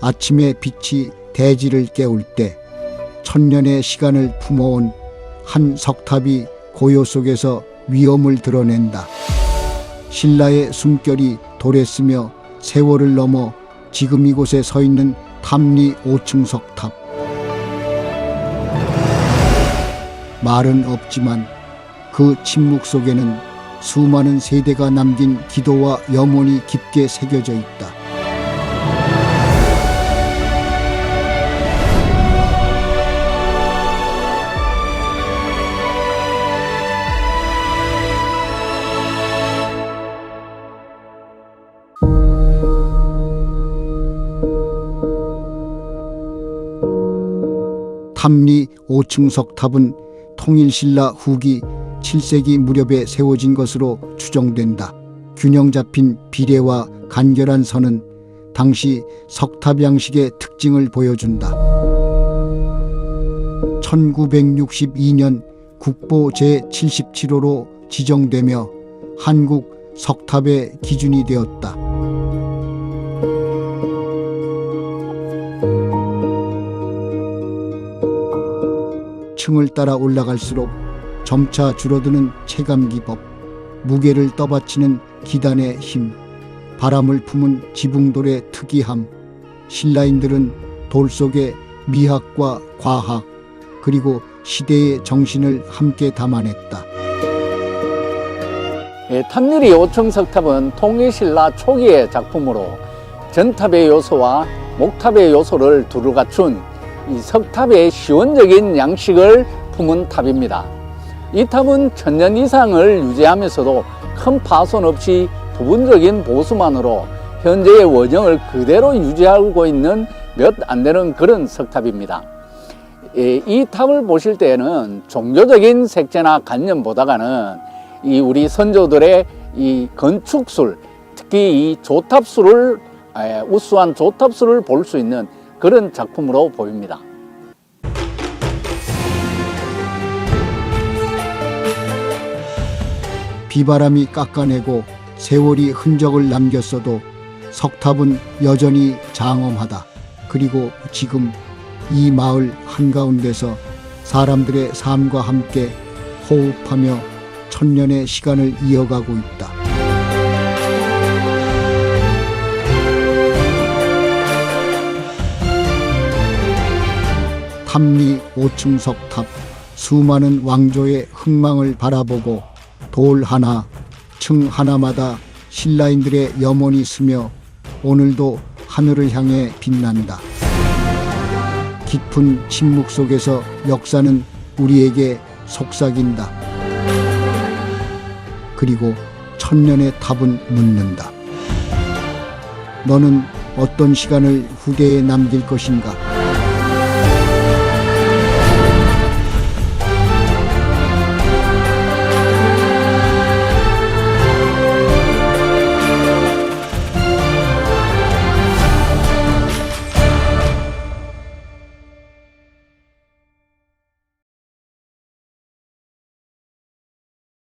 아침의 빛이 대지를 깨울 때 천년의 시간을 품어온 한 석탑이 고요 속에서 위엄을 드러낸다. 신라의 숨결이 도랬으며 세월을 넘어 지금 이곳에 서 있는 탐리 5층 석탑. 말은 없지만 그 침묵 속에는 수많은 세대가 남긴 기도와 염원이 깊게 새겨져 있다. 탐리 5층 석 탑은 통일신라 후기 7세기 무렵에 세워진 것으로 추정된다. 균형 잡힌 비례와 간결한 선은 당시 석탑 양식의 특징을 보여준다. 1962년 국보 제77호로 지정되며 한국 석탑의 기준이 되었다. 층을 따라 올라갈수록 점차 줄어드는 체감 기법, 무게를 떠받치는 기단의 힘, 바람을 품은 지붕돌의 특이함, 신라인들은 돌 속에 미학과 과학, 그리고 시대의 정신을 함께 담아냈다. 예, 탑유리 5층 석탑은 통일신라 초기의 작품으로 전탑의 요소와 목탑의 요소를 두루 갖춘 이 석탑의 시원적인 양식을 품은 탑입니다. 이 탑은 천년 이상을 유지하면서도 큰 파손 없이 부분적인 보수만으로 현재의 원형을 그대로 유지하고 있는 몇 안 되는 그런 석탑입니다. 예, 이 탑을 보실 때에는 종교적인 색채나 관념보다가는 이 우리 선조들의 이 건축술, 특히 이 조탑술을 에, 우수한 조탑술을 볼 수 있는 그런 작품으로 보입니다. 비바람이 깎아내고 세월이 흔적을 남겼어도 석탑은 여전히 장엄하다. 그리고 지금 이 마을 한가운데서 사람들의 삶과 함께 호흡하며 천년의 시간을 이어가고 있다. 탐리 5층 석탑 수많은 왕조의 흥망을 바라보고 돌 하나, 층 하나마다 신라인들의 염원이 스며 오늘도 하늘을 향해 빛난다. 깊은 침묵 속에서 역사는 우리에게 속삭인다. 그리고 천년의 탑은 묻는다. 너는 어떤 시간을 후대에 남길 것인가?